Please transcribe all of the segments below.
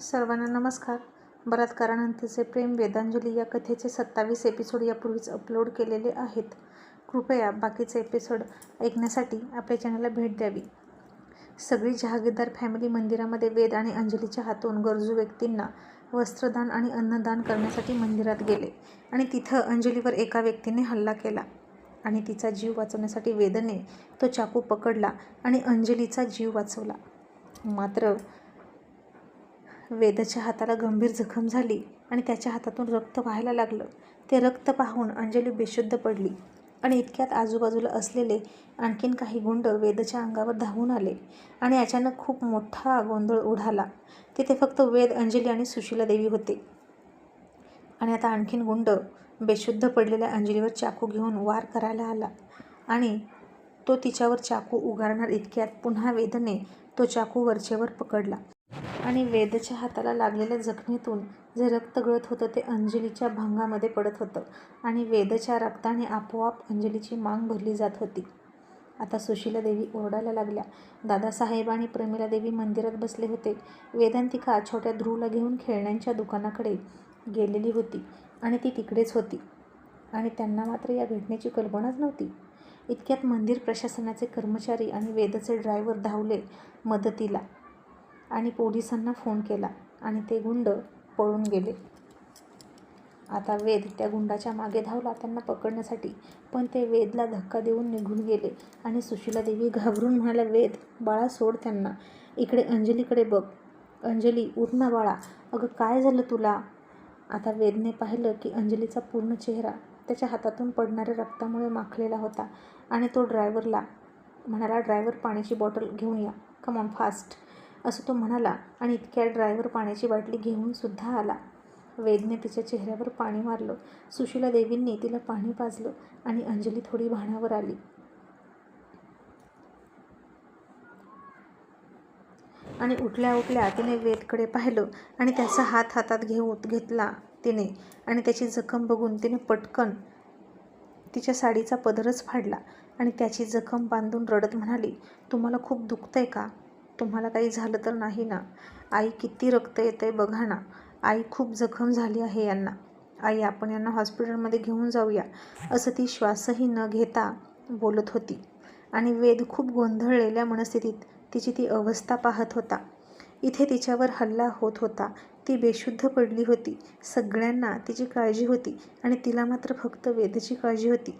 सर्वांना नमस्कार. बलात्कारानंतरचे प्रेम वेदांजली या कथेचे सत्तावीस एपिसोड यापूर्वीच अपलोड केलेले आहेत. कृपया बाकीचे एपिसोड ऐकण्यासाठी आपल्या चॅनलला भेट द्यावी. सगळी जहागीरदार फॅमिली मंदिरामध्ये वेद आणि अंजलीच्या हातून गरजू व्यक्तींना वस्त्रदान आणि अन्नदान करण्यासाठी मंदिरात गेले आणि तिथं अंजलीवर एका व्यक्तीने हल्ला केला आणि तिचा जीव वाचवण्यासाठी वेदने तो चाकू पकडला आणि अंजलीचा जीव वाचवला. मात्र वेदच्या हाताला गंभीर जखम झाली आणि त्याच्या हातातून रक्त व्हायला लागलं. ते रक्त पाहून अंजली बेशुद्ध पडली आणि इतक्यात आजूबाजूला असलेले आणखीन काही गुंड वेदच्या अंगावर धावून आले आणि अचानक खूप मोठा गोंधळ उडाला तिथे फक्त वेद अंजली आणि सुशीला देवी होते. आणि आता आणखीन गुंड बेशुद्ध पडलेल्या अंजलीवर चाकू घेऊन वार करायला आला आणि तो तिच्यावर चाकू उगारणार इतक्यात पुन्हा वेदने तो चाकू वरचेवर पकडला. आणि वेदच्या हाताला लागलेल्या जखमेतून जे रक्त गळत होतं ते अंजलीच्या भांगामध्ये पडत होतं आणि वेदच्या रक्ताने आपोआप अंजलीची मांग भरली जात होती. आता सुशीला देवी ओरडायला लागल्या. दादासाहेब आणि प्रमिला देवी मंदिरात बसले होते. वेदांतिका छोट्या ध्रुवला घेऊन खेळण्यांच्या दुकानाकडे गेलेली होती आणि ती तिकडेच होती. आणि त्यांना मात्र या घटनेची कल्पनाच नव्हती. इतक्यात मंदिर प्रशासनाचे कर्मचारी आणि वेदचे ड्रायव्हर धावले मदतीला. आणि पोलिसांना फोन केला आणि ते गुंड पळून गेले. आता वेद त्या गुंडाच्या मागे धावला त्यांना पकडण्यासाठी पण ते वेदला धक्का देऊन निघून गेले आणि सुशीला देवी घाबरून म्हणाल्या वेद बाळा सोड त्यांना. इकडे अंजलीकडे बघ. अंजली उठ ना बाळा. अगं काय झालं तुला? आता वेदने पाहिलं की अंजलीचा पूर्ण चेहरा त्याच्या हातातून पडणाऱ्या रक्तामुळे माखलेला होता आणि तो ड्रायव्हरला म्हणाला ड्रायव्हर पाण्याची बॉटल घेऊन या. Come on fast. असं तो म्हणाला आणि इतक्या ड्रायव्हर पाण्याची बाटली घेऊन सुद्धा आला. वेदने तिच्या चेहऱ्यावर पाणी मारलं. सुशीला देवींनी तिला पाणी पाजलं आणि अंजली थोडी भाणावर आली. आणि उठल्या उठल्या तिने वेदकडे पाहिलं आणि त्याचा हात हातात घेऊन घेतला तिने आणि त्याची जखम बघून तिने पटकन तिच्या साडीचा पदरच फाडला आणि त्याची जखम बांधून रडत म्हणाली तुम्हाला खूप दुखतंय का? तुम्हाला काही झालं तर नाही ना. आई किती रक्त येतं आहे बघा ना. आई खूप जखम झाली आहे यांना. आई आपण यांना हॉस्पिटलमध्ये घेऊन जाऊया असं ती श्वासही न घेता बोलत होती. आणि वेद खूप गोंधळलेल्या मनस्थितीत तिची ती अवस्था पाहत होता. इथे तिच्यावर हल्ला होत होता. ती बेशुद्ध पडली होती. सगळ्यांना तिची काळजी होती आणि तिला मात्र फक्त वेदची काळजी होती.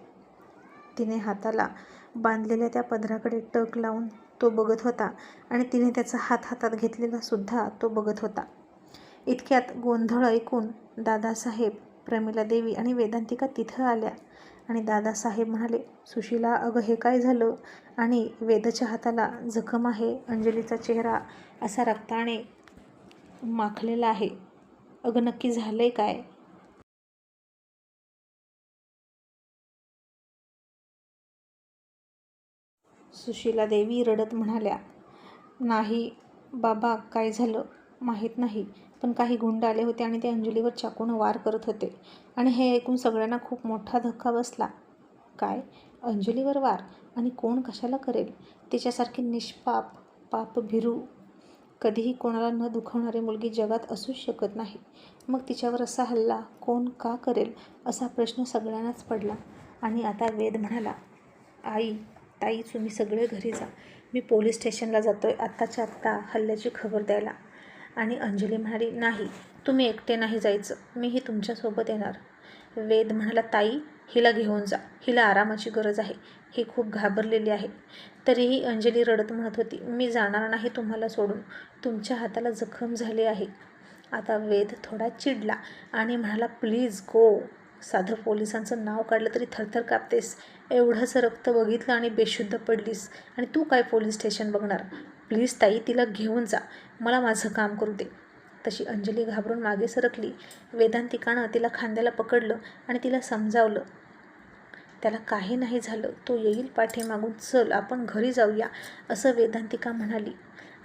तिने हाताला बांधलेल्या त्या पदराकडे टक लावून तो बघत होता आणि तिने त्याचा हात हातात घेतलेला सुद्धा तो बघत होता. इतक्यात गोंधळ ऐकून दादासाहेब प्रमिला देवी आणि वेदांतिका तिथं आल्या आणि दादासाहेब म्हणाले सुशीला अगं हे काय झालं? आणि वेदच्या हाताला जखम आहे अंजलीचा चेहरा असा रक्ताने माखलेला आहे. अगं नक्की झालं आहे काय? सुशीला देवी रडत म्हणाल्या नाही बाबा काय झालं माहीत नाही. पण काही गुंड आले होते आणि ते अंजलीवर चाकून वार करत होते. आणि हे ऐकून सगळ्यांना खूप मोठा धक्का बसला. काय? अंजलीवर वार? आणि कोण कशाला करेल? तिच्यासारखी निष्पाप पाप भिरू कधीही कोणाला न दुखवणारी मुलगी जगात असूच शकत नाही. मग तिच्यावर असा हल्ला कोण का करेल? असा प्रश्न सगळ्यांनाच पडला. आणि आता वेद म्हणाला आई ताई तुम्ही सगळे घरी जा. मी पोलीस स्टेशनला जातो आहे आत्ताच्या आत्ता हल्ल्याची खबर द्यायला. आणि अंजली म्हणाली नाही तुम्ही एकटे नाही जायचं. मीही तुमच्यासोबत येणार. वेद म्हणाला ताई हिला घेऊन जा. हिला आरामाची गरज आहे. ही खूप घाबरलेली आहे. तरीही अंजली रडत म्हणत होती मी जाणार नाही तुम्हाला सोडून. तुमच्या हाताला जखम झाली आहे. आता वेद थोडा चिडला आणि म्हणाला प्लीज गो. साधं पोलिसांचं नाव काढलं तरी थरथर कापतेस. एवढंच रक्त बघितलं आणि बेशुद्ध पडलीस. आणि तू काय पोलीस स्टेशन बघणार? प्लीज ताई तिला घेऊन जा. मला माझं काम करू दे. तशी अंजली घाबरून मागे सरकली. वेदांतिकानं तिला खांद्याला पकडलं आणि तिला समजावलं. त्याला काही नाही झालं. तो येईल पाठीमागून. चल आपण घरी जाऊया असं वेदांतिका म्हणाली.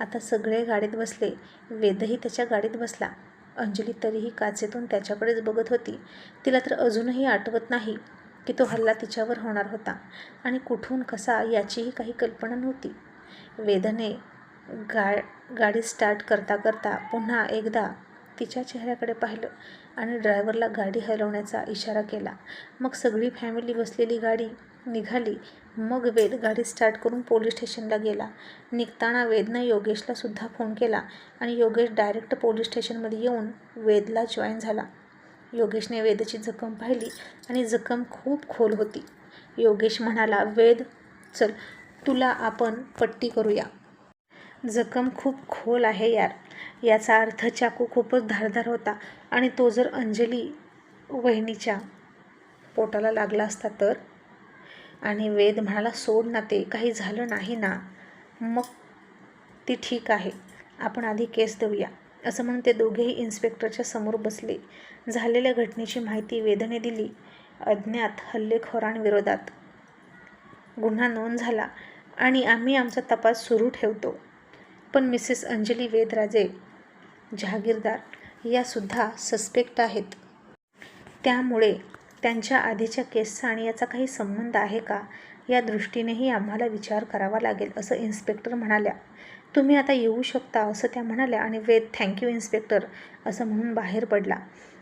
आता सगळे गाडीत बसले. वेदही त्याच्या गाडीत बसला. अंजली तरीही काचेतून त्याच्याकडेच बघत होती. तिला तर अजूनही आठवत नाही की तो हल्ला तिच्यावर होणार होता आणि कुठून कसा याचीही काही कल्पना नव्हती. वेदने गा गाडी स्टार्ट करता करता पुन्हा एकदा तिच्या चेहऱ्याकडे पाहिलं आणि ड्रायव्हरला गाडी हलवण्याचा इशारा केला. मग सगळी फॅमिली बसलेली गाडी निघाली. मग वेद गाडी स्टार्ट करून पोलीस स्टेशनला गेला. निघताना वेदनं योगेशला सुद्धा फोन केला आणि योगेश डायरेक्ट पोलीस स्टेशनमध्ये येऊन वेदला जॉईन झाला. योगेशने वेदची जखम पाहिली आणि जखम खूप खोल होती. योगेश म्हणाला वेद चल तुला आपण पट्टी करूया. जखम खूप खोल आहे यार. याचा अर्थ चाकू खूपच धारदार होता आणि तो जर अंजली वहिनीच्या पोटाला लागला असता तर? आणि वेद म्हणाला सोड ना ते काही झालं नाही ना मग ती ठीक आहे आपण आधी केस देऊया. असं म्हणून ते दोघेही इन्स्पेक्टरच्या समोर बसले. झालेल्या घटनेची माहिती वेदने दिली. अज्ञात हल्लेखोरांविरोधात गुन्हा नोंद झाला आणि आम्ही आमचा तपास सुरू ठेवतो. पण मिसेस अंजली वेदराजे जहागीरदार यासुद्धा सस्पेक्ट आहेत. त्यामुळे त्यांच्या आधीच्या केसचा आणि याचा काही संबंध आहे का? या दृष्टीनेही आम्हाला विचार करावा लागेल असं इन्स्पेक्टर म्हणाल्या. तुम्ही आता येऊ शकता असं त्या म्हणाल्या आणि वेद थँक्यू इन्स्पेक्टर असं म्हणून बाहेर पडला.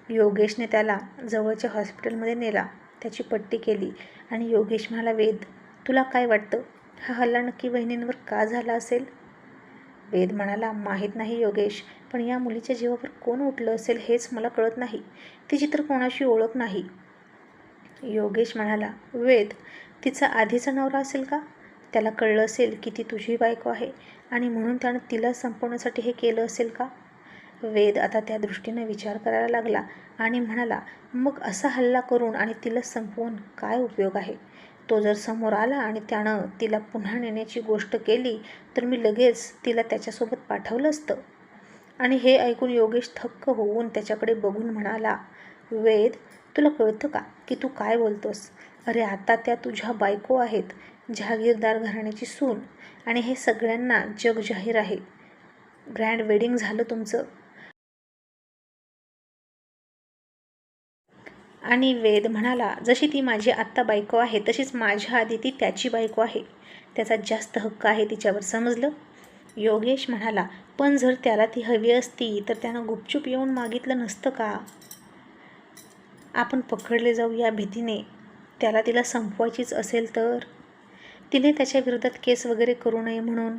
योगेशने त्याला जवळच्या हॉस्पिटलमध्ये नेला त्याची पट्टी केली आणि योगेश म्हणाला वेद तुला काय वाटतं? हा हल्ला नक्की वहिनींवर का झाला असेल? वेद म्हणाला माहीत नाही योगेश पण या मुलीच्या जीवावर कोण उठलं असेल हेच मला कळत नाही. तिची तर कोणाशी ओळख नाही. योगेश म्हणाला वेद तिचा आधीचा नवरा असेल का? त्याला कळलं असेल की ती तुझी बायको आहे आणि म्हणून त्यानं तिला संपवण्यासाठी हे केलं असेल का? वेद आता त्या दृष्टीने विचार करायला लागला आणि म्हणाला मग असा हल्ला करून आणि तिला संपवून काय उपयोग आहे? तो जर समोर आला आणि त्यानं तिला पुन्हा नेण्याची गोष्ट केली तर मी लगेच तिला त्याच्यासोबत पाठवलं असतं. आणि हे ऐकून योगेश थक्क होऊन त्याच्याकडे बघून म्हणाला वेद तुला कळतं का? की तू काय बोलतोस? अरे आता त्या तुझ्या बायको आहेत जहागीरदार घराण्याची सून. आणि हे सगळ्यांना जग जाहीर आहे. ग्रँड वेडिंग झालं तुमचं. आणि वेद म्हणाला जशी ती माझी आत्ता बायको आहे तशीच माझ्या आधी ती त्याची बायको आहे. त्याचा जास्त हक्क आहे तिच्यावर समजलं? योगेश म्हणाला पण जर त्याला ती हवी असती तर त्यानं गुपचूप येऊन मागितलं नसतं का? आपण पकडले जाऊ या भीतीने. त्याला तिला संपवायचीच असेल तर? तिने त्याच्या विरोधात केस वगैरे करू नये म्हणून.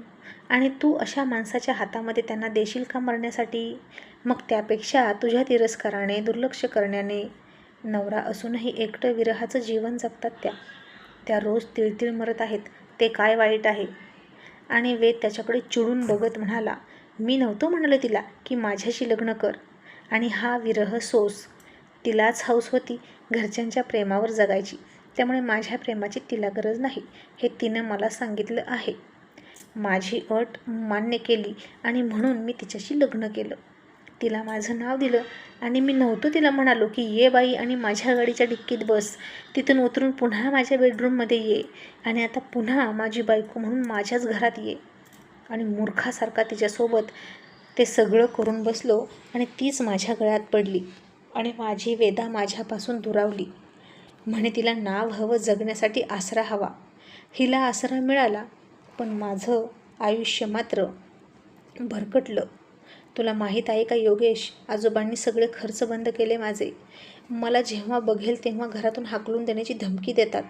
आणि तू अशा माणसाच्या हातामध्ये त्यांना देशील का मरण्यासाठी? मग त्यापेक्षा तुझ्या तिरस्काराने दुर्लक्ष करण्याने. नवरा असूनही एकटं विरहाचं जीवन जगतात त्या. त्या रोज तिळतिळ मरत आहेत. ते काय वाईट आहे? आणि वेद त्याच्याकडे चिडून बघत म्हणाला मी नव्हतो म्हणालो तिला की माझ्याशी लग्न कर. आणि हा विरह सोस. तिलाच हौस होती घरच्यांच्या प्रेमावर जगायची. त्यामुळे माझ्या प्रेमाची तिला गरज नाही हे तिनं मला सांगितलं आहे. माझी अट मान्य केली आणि म्हणून मी तिच्याशी लग्न केलं. तिला माझं नाव दिलं आणि मी नव्हतो तिला म्हणालो की ये बाई आणि माझ्या गाडीच्या डिक्कीत बस. तिथून उतरून पुन्हा माझ्या बेडरूममध्ये ये आणि आता पुन्हा माझी बायको म्हणून माझ्याच घरात ये. आणि मूर्खासारखा तिच्यासोबत ते सगळं करून बसलो आणि तीच माझ्या गळ्यात पडली. आणि माझी वेदा माझ्यापासून दुरावली. म्हणे तिला नाव हवं जगण्यासाठी आसरा हवा. हिला आसरा मिळाला पण माझं आयुष्य मात्र भरकटलं. तुला माहीत आहे का योगेश? आजोबांनी सगळे खर्च बंद केले माझे. मला जेव्हा बघेल तेव्हा घरातून हाकलून देण्याची धमकी देतात.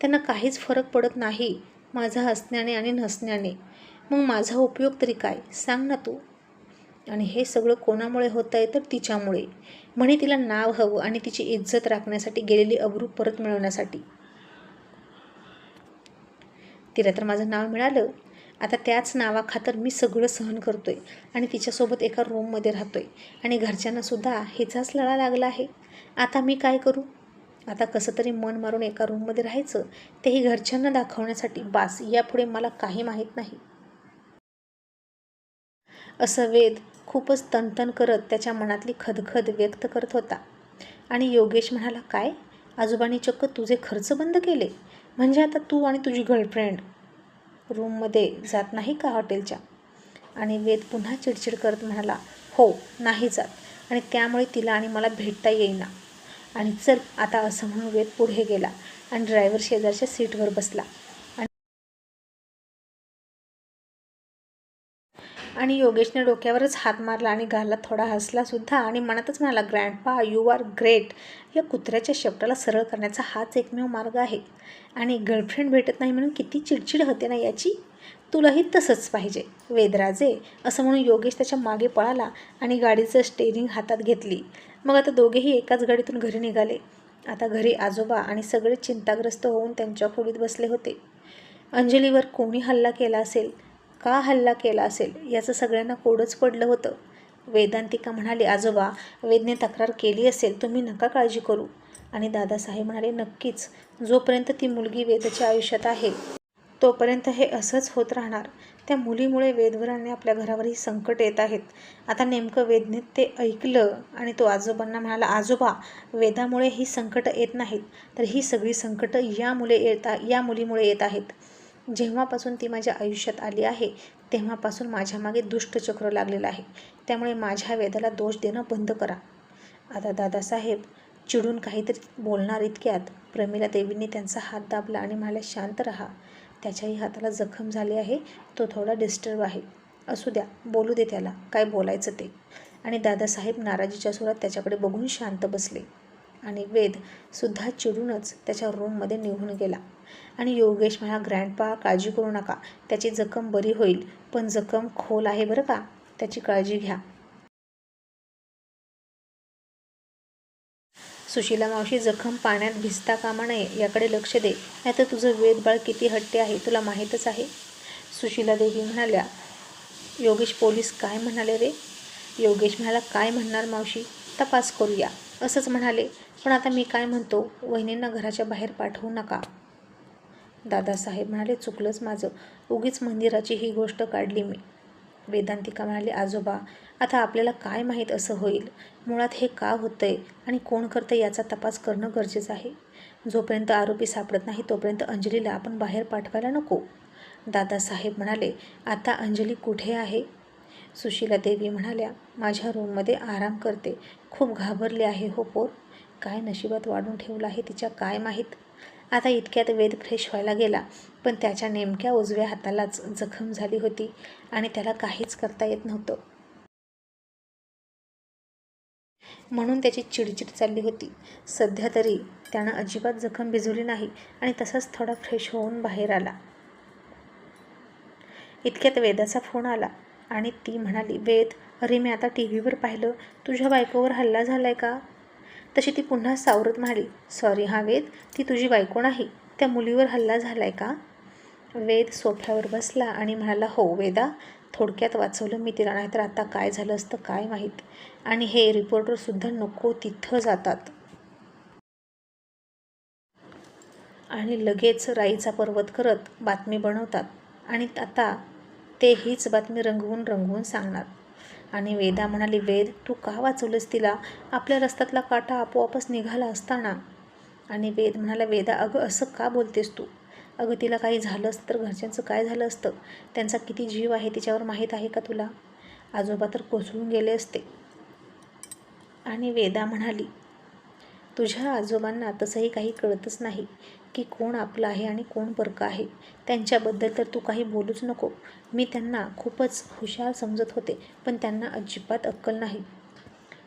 त्यांना काहीच फरक पडत नाही माझा हसण्याने आणि नसण्याने. मग माझा उपयोग तरी काय? सांग ना तू. आणि हे सगळं कोणामुळे होतं आहे तर तिच्यामुळे. म्हणे तिला नाव हवं आणि तिची इज्जत राखण्यासाठी गेलेली अब्रू परत मिळवण्यासाठी. तिला तर माझं नाव मिळालं. आता त्याच नावाखातर मी सगळं सहन करतोय आणि तिच्यासोबत एका रूममध्ये राहतोय आणि घरच्यांनासुद्धा हिचाच लळा लागला आहे. आता मी काय करू? आता कसं तरी मन मारून एका रूममध्ये राहायचं तेही घरच्यांना दाखवण्यासाठी. बास यापुढे मला काही माहीत नाही. असं वेद खूपच तनतन करत त्याच्या मनातली खदखद व्यक्त करत होता. आणि योगेश म्हणाला काय? आजोबांनी चक्क तुझे खर्च बंद केले? म्हणजे आता तू आणि तुझी गर्लफ्रेंड रूममध्ये जात नाही का हॉटेलच्या आणि वेद पुन्हा चिडचिड करत म्हणाला हो नाही जात. आणि त्यामुळे तिला आणि मला भेटता येईना. आणि चल आता असं म्हणून वेद पुढे गेला आणि ड्रायव्हर शेजारच्या सीटवर बसला. आणि योगेशने डोक्यावरच हात मारला आणि गालात थोडा हसलासुद्धा आणि मनातच म्हणाला ग्रँडपा यू आर ग्रेट या कुत्र्याच्या शेपटाला सरळ करण्याचा हाच एकमेव मार्ग आहे. आणि गर्लफ्रेंड भेटत नाही म्हणून किती चिडचिड होते ना याची? तुलाही तसंच पाहिजे वेदराजे असं म्हणून योगेश त्याच्यामागे पळाला आणि गाडीचं स्टेरिंग हातात घेतली. मग आता दोघेही एकाच गाडीतून घरी निघाले. आता घरी आजोबा आणि सगळे चिंताग्रस्त होऊन त्यांच्या खोलीत बसले होते. अंजलीवर कोणी हल्ला केला असेल? का हल्ला केला असेल याचं सगळ्यांना कोडच पडलं होतं. वेदांतिका म्हणाली आजोबा वेदने तक्रार केली असेल तुम्ही नका काळजी करू. आणि दादासाहेब म्हणाले नक्कीच. जोपर्यंत ती मुलगी वेदच्या आयुष्यात आहे तोपर्यंत हे असंच होत राहणार. त्या मुलीमुळे वेदवराने आपल्या घरावरही संकट येत आहेत. आता नेमकं वेदने ते ऐकलं आणि तो आजोबांना म्हणाला आजोबा वेदामुळे ही संकटं येत नाहीत. तर ही सगळी संकटं यामुळे येता या मुलीमुळे येत आहेत. जेव्हापासून ती माझ्या आयुष्यात आली आहे तेव्हापासून माझ्या मागे दुष्टचक्र लागलेलं आहे. त्यामुळे माझ्या वेदाला दोष देणं बंद करा. आता दादासाहेब चिडून काहीतरी बोलणार इतक्यात प्रमिला देवींनी त्यांचा हात दाबला आणि म्हणाल्या शांत राहा. त्याच्याही हाताला जखम झाली आहे तो थोडा डिस्टर्ब आहे. असू द्या बोलू दे त्याला. काय बोलायचं ते? आणि दादासाहेब नाराजीच्या सुरात त्याच्याकडे बघून शांत बसले. आणि वेद सुद्धा चिडूनच त्याच्या रूममध्ये निघून गेला. आणि योगेश म्हणा ग्रँडपा काळजी करू नका. त्याची जखम बरी होईल पण जखम खोल आहे बरं का? त्याची काळजी घ्या. सुशीला मावशी जखम पाण्यात भिजता कामा नये याकडे लक्ष दे. नाहीतर तुझं वेदबाळ किती हट्टे आहे तुला माहीतच आहे. सुशीला देवी म्हणाल्या योगेश पोलीस काय म्हणाले रे? योगेश म्हणाला काय म्हणणार मावशी? तपास करूया. असंच म्हणाले पण आता मी काय म्हणतो? वहिनींना घराच्या बाहेर पाठवू नका. दादासाहेब म्हणाले चुकलंच माझं. उगीच मंदिराची ही गोष्ट काढली मी. वेदांतिका म्हणाले आजोबा आता आपल्याला काय माहीत असं होईल? मुळात हे का होतंय? आणि कोण करतं याचा तपास करणं गरजेचं आहे. जोपर्यंत आरोपी सापडत नाही तोपर्यंत अंजलीला आपण बाहेर पाठवायला नको. दादासाहेब म्हणाले आता अंजली कुठे आहे? सुशीला देवी म्हणाल्या माझ्या रूममध्ये आराम करते. खूप घाबरले आहे हो पोर. काय नशिबात वाढून ठेवलं आहे तिच्या काय माहीत? आता इतक्यात वेद फ्रेश व्हायला गेला. पण त्याच्या नेमक्या उजव्या हातालाच जखम झाली होती आणि त्याला काहीच करता येत नव्हतं. म्हणून त्याची चिडचिड चालली होती. सध्या तरी त्यानं अजिबात जखम भिजवली नाही आणि तसाच थोडा फ्रेश होऊन बाहेर आला. इतक्यात वेदाचा फोन आला. आणि ती म्हणाली वेद अरे मी आता टी व्हीवर पाहिलं. तुझ्या बायकोवर हल्ला झाला आहे का? तशी ती पुन्हा सावरत म्हणाली सॉरी हा वेद ती तुझी बायको नाही. त्या मुलीवर हल्ला झाला आहे का? वेद सोफ्यावर बसला आणि म्हणाला हो वेदा थोडक्यात वाचवलं मी तिला नाहीतर आता काय झालं असतं काय माहीत. आणि हे रिपोर्टरसुद्धा नको तिथं जातात. आणि लगेच राईचा पर्वत करत बातमी बनवतात. आणि आता ते हीच बातमी रंगवून रंगवून सांगणार. आणि वेदा म्हणाली वेद तू का वाचवलंस तिला? आपल्या रस्त्यातला काटा आपोआपच निघाला असताना. आणि वेद म्हणाला वेदा अगं असं का बोलतेस तू? अगं तिला काही झालं असतं तर घरच्यांचं काय झालं असतं? त्यांचा किती जीव आहे तिच्यावर माहीत आहे का तुला? आजोबा तर कोसळून गेले असते. आणि वेदा म्हणाली तुझ्या आजोबांना तसंही काही कळतच नाही की कोण आपलं आहे आणि कोण बरकं आहे. त्यांच्याबद्दल तर तू काही बोलूच नको. मी त्यांना खूपच हुशार समजत होते पण त्यांना अजिबात अक्कल नाही.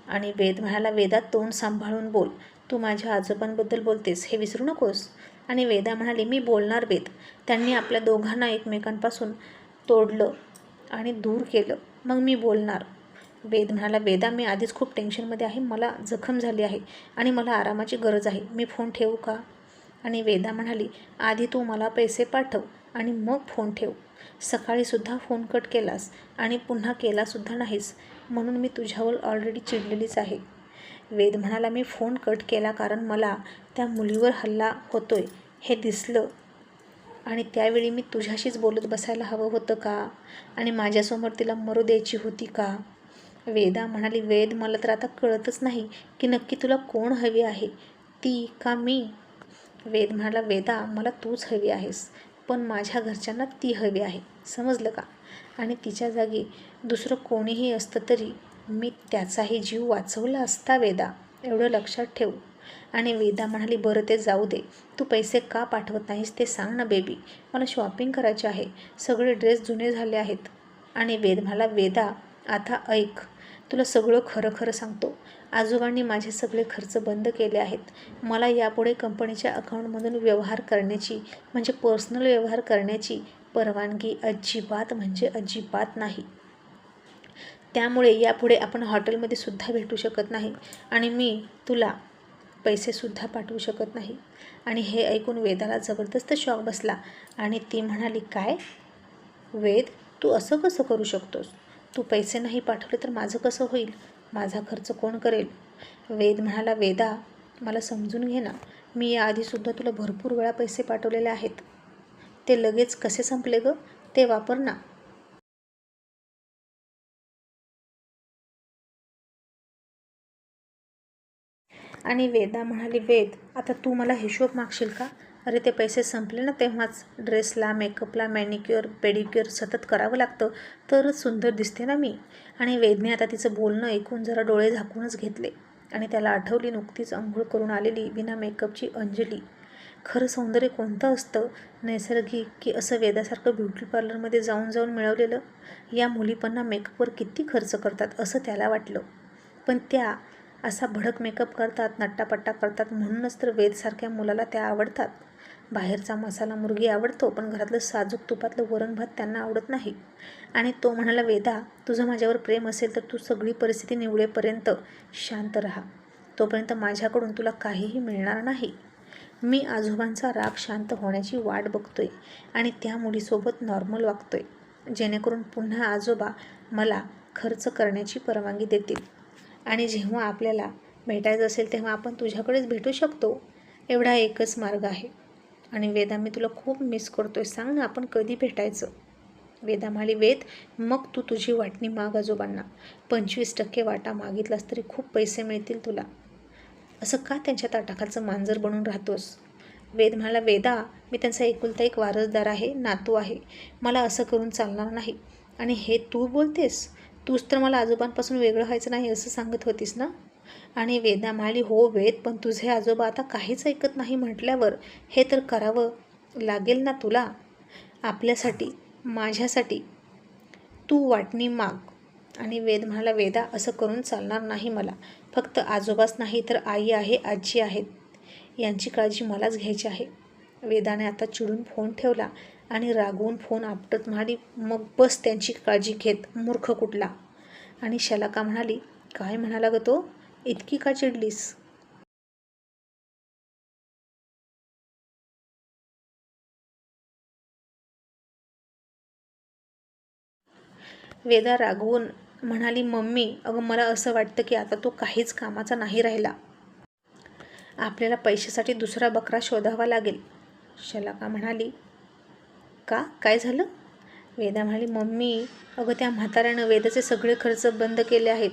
आणि वेद म्हणाला वेदात तोंड सांभाळून बोल. तू माझ्या आजोबांबद्दल बोलतेस हे विसरू नकोस. आणि वेदा म्हणाली मी बोलणार वेद. त्यांनी आपल्या दोघांना एकमेकांपासून तोडलं आणि दूर केलं. मग मी बोलणार. वेद म्हणाला वेदा मी आधीच खूप टेन्शनमध्ये आहे. मला जखम झाली आहे आणि मला आरामाची गरज आहे. मी फोन ठेवू का? आणि वेदा म्हणाली आधी तू मला पैसे पाठव आणि मग फोन ठेव. सकाळीसुद्धा फोन कट केलास आणि पुन्हा केलासुद्धा नाहीस. म्हणून मी तुझ्यावर ऑलरेडी चिडलेलीच आहे. वेद म्हणाला मी फोन कट केला कारण मला त्या मुलीवर हल्ला होतोय. हे दिसलं. आणि त्यावेळी मी तुझ्याशीच बोलत बसायला हवं होतं का? आणि माझ्यासमोर तिला मरू द्यायची होती का? वेदा म्हणाली वेद मला तर आता कळतच नाही की नक्की तुला कोण हवी आहे. ती का मी? वेद म्हणाला वेदा मला तूच हवी आहेस पण माझ्या घरच्यांना ती हवी आहे. समजलं का? आणि तिच्या जागी दुसरं कोणीही असतं तरी मी त्याचाही जीव वाचवला असता वेदा. एवढं लक्षात ठेव. आणि वेदा म्हणाली बरं ते जाऊ दे. तू पैसे का पाठवत नाहीस ते सांग ना बेबी. मला शॉपिंग करायचे आहे. सगळे ड्रेस जुने झाले आहेत. आणि वेद म्हणाला वेदा आता ऐक तुला सगळं खरं खरं सांगतो. आजोबांनी माझे सगळे खर्च बंद केले आहेत. मला यापुढे कंपनीच्या अकाउंटमधून व्यवहार करण्याची म्हणजे पर्सनल व्यवहार करण्याची परवानगी अजिबात म्हणजे अजिबात नाही. त्यामुळे यापुढे आपण हॉटेलमध्ये सुद्धा भेटू शकत नाही आणि मी तुला पैसेसुद्धा पाठवू शकत नाही. आणि हे ऐकून वेदाला जबरदस्त शॉक बसला आणि ती म्हणाली काय? वेद तू असं कसं करू शकतोस? तू पैसे नाही पाठवले तर माझं कसं होईल? माझा खर्च कोण करेल? वेद म्हणाला वेदा मला समजून घे ना. मी याआधीसुद्धा तुला भरपूर वेळा पैसे पाठवलेले आहेत. ते लगेच कसे संपले गं? ते वापर ना. आणि वेदा म्हणाली वेद आता तू मला हिशोब मागशील का? अरे ते पैसे संपले ना तेव्हाच. ड्रेसला मेकअपला मॅनिक्युअर पेडिक्युअर सतत करावं लागतं. तरच सुंदर दिसते ना मी. आणि वेदने आता तिचं बोलणं ऐकून जरा डोळे झाकूनच घेतले. आणि त्याला आठवली नुकतीच आंघोळ करून आलेली बिना मेकअपची अंजली. खरं सौंदर्य कोणतं असतं? नैसर्गिक की असं वेदासारखं ब्युटी पार्लरमध्ये जाऊन जाऊन मिळवलेलं? या मुलीपणा मेकअपवर किती खर्च करतात असं त्याला वाटलं. पण त्या असा भडक मेकअप करतात नट्टापट्टा करतात म्हणूनच तर वेदसारख्या मुलाला त्या आवडतात. बाहेरचा मसाला मुर्गी आवडतो पण घरातलं साजूक तुपातलं वरण भात त्यांना आवडत नाही. आणि तो म्हणाला वेदा तुझं माझ्यावर प्रेम असेल तर तू सगळी परिस्थिती निवडेपर्यंत शांत राहा. तोपर्यंत माझ्याकडून तुला काहीही मिळणार नाही. मी आजोबांचा राग शांत होण्याची वाट बघतोय आणि त्या मुलीसोबत नॉर्मल वागतोय. जेणेकरून पुन्हा आजोबा मला खर्च करण्याची परवानगी देतील. आणि जेव्हा आपल्याला भेटायचं असेल तेव्हा आपण तुझ्याकडेच भेटू शकतो. एवढा एकच मार्ग आहे. आणि वेदा मी तुला खूप मिस करतोय. सांग ना आपण कधी भेटायचं? वेदा म्हणाली वेद मग तू तुझी वाटणी माग आजोबांना. पंचवीस टक्के वाटा मागितलास तरी खूप पैसे मिळतील तुला. असं का त्यांच्या ताटाखालचं मांजर बनून राहतोस? वेद म्हणाला वेदा मी त्यांचा एकुलता एक वारसदार आहे नातू आहे. मला असं करून चालणार नाही. आणि हे तू बोलतेस? तूच तर मला आजोबांपासून वेगळं व्हायचं नाही असं सांगत होतीस ना? आणि वेदा म्हणाली हो वेद पण तुझे आजोबा आता काहीच ऐकत नाही म्हटल्यावर हे तर करावं लागेल ना तुला? आपल्यासाठी माझ्यासाठी तू वाटणी माग. आणि वेद म्हणाला वेदा असं करून चालणार नाही मला. फक्त आजोबाच नाही तर आई आहे आजी आहेत. यांची काळजी मलाच घ्यायची आहे. वेदाने आता चिडून फोन ठेवला आणि रागवून फोन आपटत म्हणाली मग बस त्यांची काळजी घेत मूर्ख कुठला? आणि शलाका म्हणाली काय म्हणाला ग तो? इतकी का चिडलीस? वेदा रागवून म्हणाली मम्मी अगं मला असं वाटतं की आता तो काहीच कामाचा नाही राहिला. आपल्याला पैशासाठी दुसरा बकरा शोधावा लागेल. शलाका म्हणाली का? काय झालं? वेदा म्हणाली मम्मी अगं त्या म्हाताऱ्यानं वेदाचे सगळे खर्च बंद केले आहेत.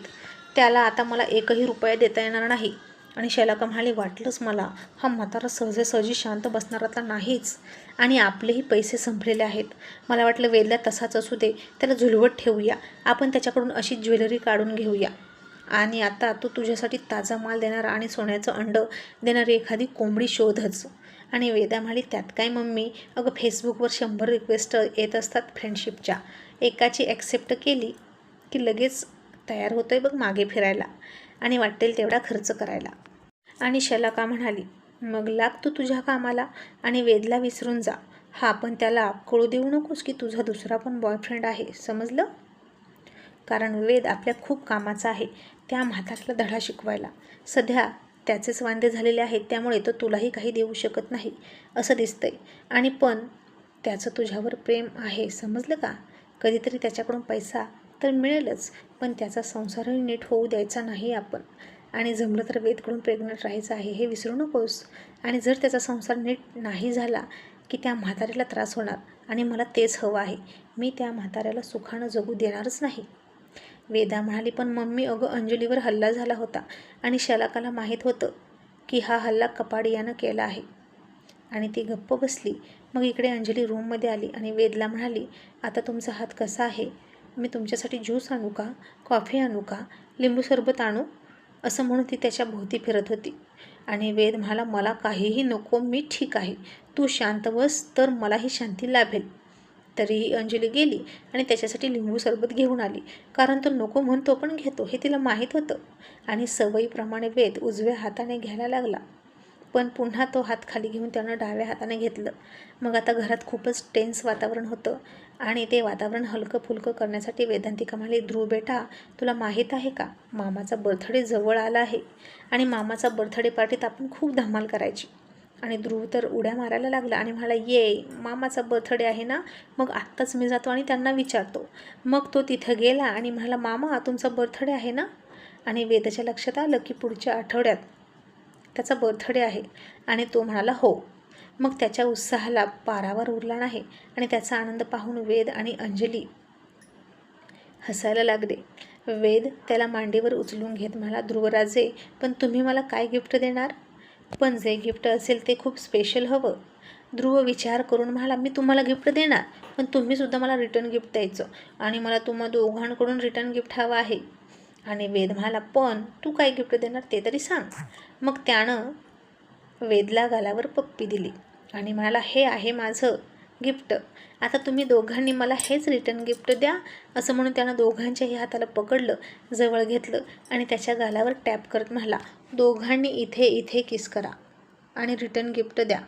त्याला आता मला एकही रुपया देता येणार नाही. आणि शैलाका म्हणाली वाटलंच मला. हा म्हातारा सहजासहजी शांत बसणारातला नाहीच. आणि आपलेही पैसे संपलेले आहेत. मला वाटलं वेदला तसाच असू दे. त्याला झुलवत ठेवूया. आपण त्याच्याकडून अशी ज्वेलरी काढून घेऊया. आणि आता तू तुझ्यासाठी ताजा माल देणारा आणि सोन्याचं अंड देणारी एखादी कोंबडी शोधच. आणि वेदा म्हणाली त्यात काय मम्मी? अगं फेसबुकवर शंभर रिक्वेस्ट येत असतात फ्रेंडशिपच्या एकाची ॲक्सेप्ट केली की लगेच तयार होतो आहे बघ मागे फिरायला. आणि वाटेल तेवढा खर्च करायला. आणि शलाका म्हणाली मग लाग तू तुझ्या कामाला आणि वेदला विसरून जा. हा पण त्याला कळू देऊ नकोस की तुझा दुसरा पण बॉयफ्रेंड आहे समजलं? कारण वेद आपल्या खूप कामाचा आहे त्या म्हातारला धडा शिकवायला. सध्या त्याचेच वांदे झालेले आहेत त्यामुळे तो तुलाही काही देऊ शकत नाही असं दिसतंय. आणि पण त्याचं तुझ्यावर प्रेम आहे समजलं का? कधीतरी त्याच्याकडून पैसा तर मिळेलच पण त्याचा संसारही नीट होऊ द्यायचा नाही आपण. आणि जमलं तर वेदकडून प्रेग्नंट राहायचं आहे हे विसरू नकोस. आणि जर त्याचा संसार नीट नाही झाला की त्या म्हाताऱ्याला त्रास होणार आणि मला तेच हवं आहे मी त्या म्हाताऱ्याला सुखानं जगू देणारच नाही. वेदा म्हणाली पण मम्मी अगं अंजलीवर हल्ला झाला होता आणि शलाकाला माहीत होतं की हा हल्ला कपाडियानं केला आहे. आणि ती गप्प बसली. मग इकडे अंजली रूममध्ये आली आणि वेदला म्हणाली आता तुमचा हात कसा आहे? मी तुमच्यासाठी ज्यूस आणू का? कॉफी आणू का? लिंबू सरबत आणू? असं म्हणून ती त्याच्या भोवती फिरत होती. आणि वेद म्हणाला मला काहीही नको मी ठीक आहे. तू शांत बस तर मलाही शांती लाभेल. तरीही अंजली गेली आणि त्याच्यासाठी लिंबू सरबत घेऊन आली. कारण तो नको म्हणतो पण घेतो हे तिला माहीत होतं. आणि सवयीप्रमाणे वेद उजव्या हाताने घ्यायला लागला. पण पुन्हा तो हात खाली घेऊन त्यानं डाव्या हाताने घेतलं. मग आता घरात खूपच टेन्स वातावरण होतं आणि ते वातावरण हलकं फुलकं करण्यासाठी वेदांतिका म्हणाली ध्रुव बेटा तुला माहीत आहे का? मामाचा बर्थडे जवळ आला आहे आणि मामाचा बर्थडे पार्टीत आपण खूप धमाल करायची. आणि ध्रुव तर उड्या मारायला लागला आणि म्हणाला ये मामाचा बर्थडे आहे ना? मग आत्ताच मी जातो आणि त्यांना विचारतो. मग तो तिथं गेला आणि म्हणाला मामा तुमचा बर्थडे आहे ना? आणि वेदाच्या लक्षात आलं की पुढच्या आठवड्यात त्याचा बर्थडे आहे आणि तो म्हणाला हो. मग त्याच्या उत्साहाला पारावर उरला नाही आणि त्याचा आनंद पाहून वेद आणि अंजली हसायला लागले. वेद त्याला मांडीवर उचलून घेत म्हणाला ध्रुवराजे पण तुम्ही मला काय गिफ्ट देणार? पण जे गिफ्ट असेल ते खूप स्पेशल हवं. ध्रुव विचार करून म्हणाला मी तुम्हाला गिफ्ट देणार पण तुम्हीसुद्धा मला रिटर्न गिफ्ट द्यायचं आणि मला तुम्हा दोघांकडून रिटर्न गिफ्ट हवं आहे. आणि वेद म्हणाला पण तू काय गिफ्ट देणार ते तरी सांग. मग त्यानं वेदला गालावर पप्पी दिली आणि म्हणाला हे आहे माझं गिफ्ट. आता तुम्ही दोघांनी मला हेच रिटर्न गिफ्ट द्या. असं म्हणून त्यानं दोघांच्याही हाताला पकडलं जवळ घेतलं आणि त्याच्या गालावर टॅप करत म्हणाला दोघांनी इथे इथे किस करा आणि रिटर्न गिफ्ट द्या.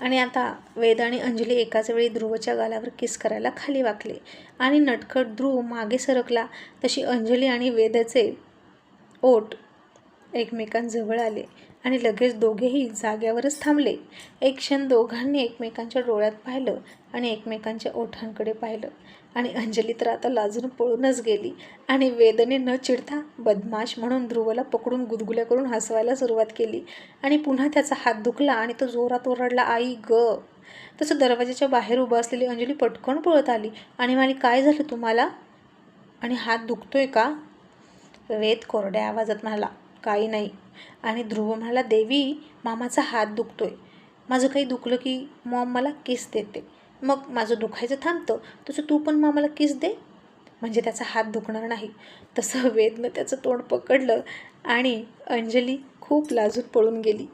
आणि आता वेद आणि अंजली एकाच वेळी ध्रुवच्या गालावर किस करायला खाली वाकले आणि नटखट ध्रुव मागे सरकला तशी अंजली आणि वेदाचे ओठ एकमेकांजवळ आले आणि लगेच दोघेही जाग्यावरच थांबले. एक क्षण दोघांनी एकमेकांच्या डोळ्यात पाहिलं आणि एकमेकांच्या ओठांकडे पाहिलं. आणि अंजली तर आता लाजून पळूनच गेली. आणि वेदने न चिडता बदमाश म्हणून ध्रुवला पकडून गुदगुल्या करून हसवायला सुरुवात केली. आणि पुन्हा त्याचा हात दुखला आणि तो जोरात ओरडला आई ग. तसं दरवाजाच्या बाहेर उभं असलेली अंजली पटकन पळत आली. आणि मला काय झालं तुम्हाला? आणि हात दुखतोय का? वेद कोरड्या आवाजात म्हणाला काही नाही. आणि ध्रुव म्हणाला देवी मामाचा हात दुखतोय. माझं काही दुखलं की मॉम मला किस देते. मग माझं दुखायचं थांबतं. तसं तू पण मामाला किस दे. म्हणजे त्याचा हात दुखणार नाही. तसं वेदनं त्याचं तोंड पकडलं आणि अंजली खूप लाजून पळून गेली.